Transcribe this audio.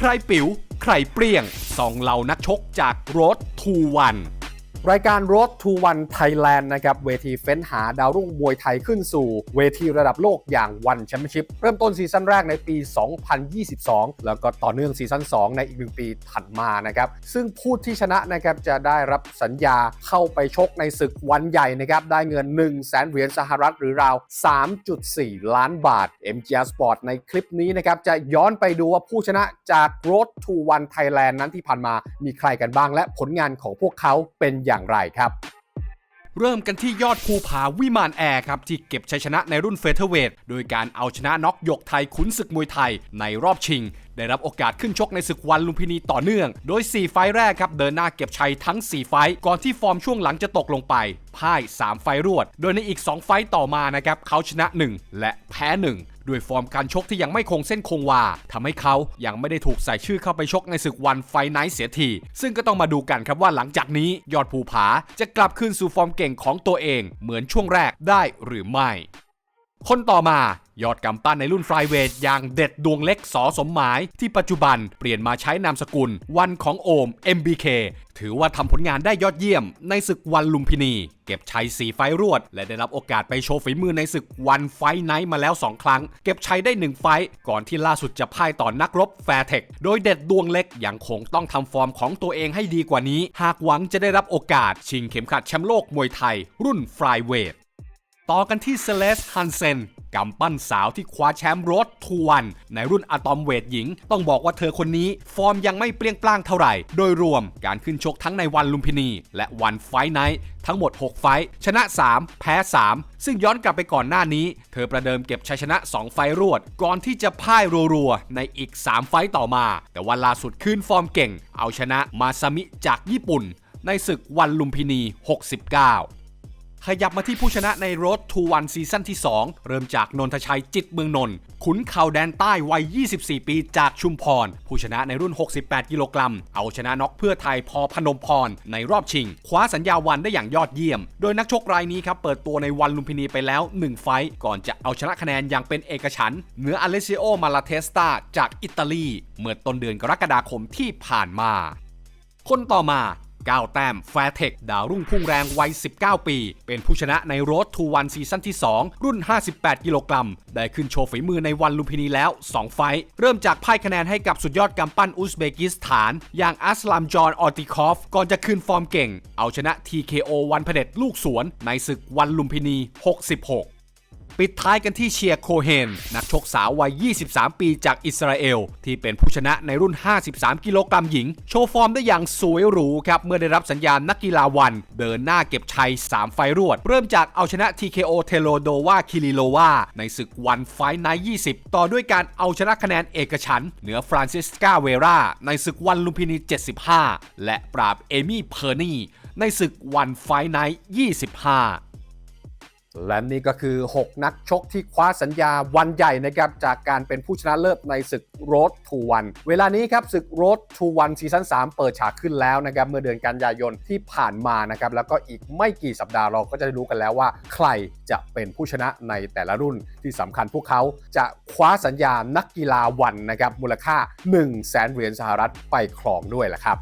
ใครปิ๋ว ใครเปรี้ยงสองเหล่านักชกจากรถทูวัน รายการ Road to One Thailand นะครับเวทีเฟ้นหาดาวรุ่งมวยไทยขึ้นสู่ เวทีระดับโลกอย่าง One Championship เริ่มต้นซีซั่นแรกในปี 2022 แล้วก็ต่อเนื่องซีซั่น 2 ในอีกหนึ่งปีถัดมานะครับซึ่งผู้ที่ชนะนะครับจะได้รับสัญญาเข้าไปชกในศึกวันใหญ่นะครับได้เงิน 1 0 0 0 0แสนเหรียญสหรัฐหรือราว 3.4 ล้านบาท MGR Sport ในคลิปนี้นะครับจะย้อนไปดูว่าผู้ชนะจาก Road to One Thailand นั้นที่ผ่านมามีใครกันบ้าง และผลงานของพวกเขาเป็นอย่างไรครับเริ่มกันที่ยอดภูผาวิมานแอร์ครับ ที่เก็บชัยชนะในรุ่นเฟเธอร์เวทโดยการเอาชนะน็อกยกไทยขุนศึกมวยไทยในรอบชิง ได้รับโอกาสขึ้นชกในศึกวันลุมพินีต่อเนื่อง โดย 4 ไฟแรกครับ เดินหน้าเก็บชัยทั้ง 4 ไฟก่อนที่ฟอร์มช่วงหลังจะตกลงไปพ่าย 3 ไฟรวด โดยในอีก 2 ไฟต่อมานะครับเขาชนะ 1 และแพ้ 1 ด้วยฟอร์มการชกที่ยังไม่คงเส้นคงวาทำให้เขายังไม่ได้ถูกใส่ชื่อเข้าไปชกในศึกวันไฟไนท์เสียที ซึ่งก็ต้องมาดูกันครับว่าหลังจากนี้ยอดภูผาจะกลับคืนสู่ฟอร์มเก่งของตัวเอง เหมือนช่วงแรกได้หรือไม่ คนต่อมายอดกำปั้นในรุ่นฟลายเวทอย่างเด็ดดวงเล็กสอสมหมาย ที่ปัจจุบันเปลี่ยนมาใช้นามสกุล วันของโอม MBK ถือว่าทำผลงานได้ยอดเยี่ยม ในศึกวันลุมพินี เก็บชัย4ไฟรวด และได้รับโอกาสไปโชว์ฝีมือในศึกวันไฟไนท์มาแล้ว 2 ครั้ง เก็บชัยได้ 1 ไฟ ก่อนที่ล่าสุดจะพ่ายต่อนนักรบแฟร์เทคโดยเด็ดดวงเล็กยังคงต้องทำฟอร์มของตัวเองให้ดีกว่านี้ หากหวังจะได้รับโอกาสชิงเข็มขัดแชมป์โลกมวยไทย รุ่นฟลายเวท ต่อกันที่เซเลสฮันเซนกำปั้นสาวที่คว้าแชมป์รถทวันในรุ่นอะตอมเวทหญิง ต้องบอกว่าเธอคนนี้ฟอร์มยังไม่เปรี้ยงปร้างเท่าไหร่ โดยรวมการขึ้นชกทั้งในวันลุมพินี และวันไฟไนท์ทั้งหมด 6 ไฟชนะ 3 แพ้ 3 ซึ่งย้อนกลับไปก่อนหน้านี้ เธอประเดิมเก็บชัยชนะ 2 ไฟรวด ก่อนที่จะพ่ายรัวๆ ในอีก 3 ไฟต่อมา แต่วันล่าสุดขึ้นฟอร์มเก่ง เอาชนะมาซามิจากญี่ปุ่นในศึกวันลุมพินี 69 ขยับมาที่ผู้ชนะในรถทูวันซีซั่นที่ 2 เริ่มจากนนทชัยจิตเมืองนนท์ขุนเข่าแดนใต้วัย 24 ปีจากชุมพร ผู้ชนะในรุ่น 68 กิโลกรัม เอาชนะน็อกเพื่อไทยพอพนมพร ในรอบชิง คว้าสัญญาวันได้อย่างยอดเยี่ยม โดยนักชกรายนี้ครับ เปิดตัวในวันลุมพินีไปแล้ว 1 ไฟก่อนจะเอาชนะคะแนนอย่างเป็นเอกฉันท์เหนืออเลเซโอมาลาเทสตาจากอิตาลี เมื่อต้นเดือนกรกฎาคมที่ผ่านมา คนต่อมา 9 แต้มแฟร์เทคดาวรุ่งพุ่งแรงวัย 19 ปี เป็นผู้ชนะในรถทูวันซีซั่นที่ 2 รุ่น 58 กิโลกรัม ได้ขึ้นโชว์ฝีมือในวันลุมพินีแล้ว 2 ไฟต์เริ่มจากพ่ายคะแนนให้กับสุดยอดกำปั้นอุซเบกิสถาน อย่างอัสลามจอห์นออติคอฟ ก่อนจะคืนฟอร์มเก่ง เอาชนะ TKO วันพเด็จลูกสวนในศึกวันลุมพินี 66 ปิดท้ายกันที่เชียร์โคเฮน นักชกสาววัย 23 ปีจากอิสราเอล ที่เป็นผู้ชนะในรุ่น 53 กิโลกรัมหญิง โชว์ฟอร์มได้อย่างสวยหรูครับ เมื่อได้รับสัญญาณนักกีฬาวัน เดินหน้าเก็บชัย 3 ไฟรวด เริ่มจากเอาชนะ TKO เทโลโดวาคิริโลวาในศึกวันไฟไนท์20 ต่อด้วยการเอาชนะคะแนนเอกฉันเหนือฟรานซิสกาเวราในศึกวันลุมพินี 75 และปราบเอมี่เพอร์นีในศึกวันไฟไนท์25 และนี่ก็คือ 6 นักชกที่คว้าสัญญาวันใหญ่นะครับจากการเป็นผู้ชนะเลิศในศึก Road to One เวลานี้ครับศึก Road to One ซีซั่น3เปิดฉากขึ้นแล้วนะครับเมื่อเดือนกันยายนที่ผ่านมานะครับแล้วก็อีกไม่กี่สัปดาห์เราก็จะได้รู้กันแล้วว่า ใครจะเป็นผู้ชนะในแต่ละรุ่นที่สำคัญพวกเขาจะคว้าสัญญานักกีฬาวันนะครับมูลค่า 1 0 0 0 0แสนเหรียญสหรัฐไปครองด้วยแหละครับ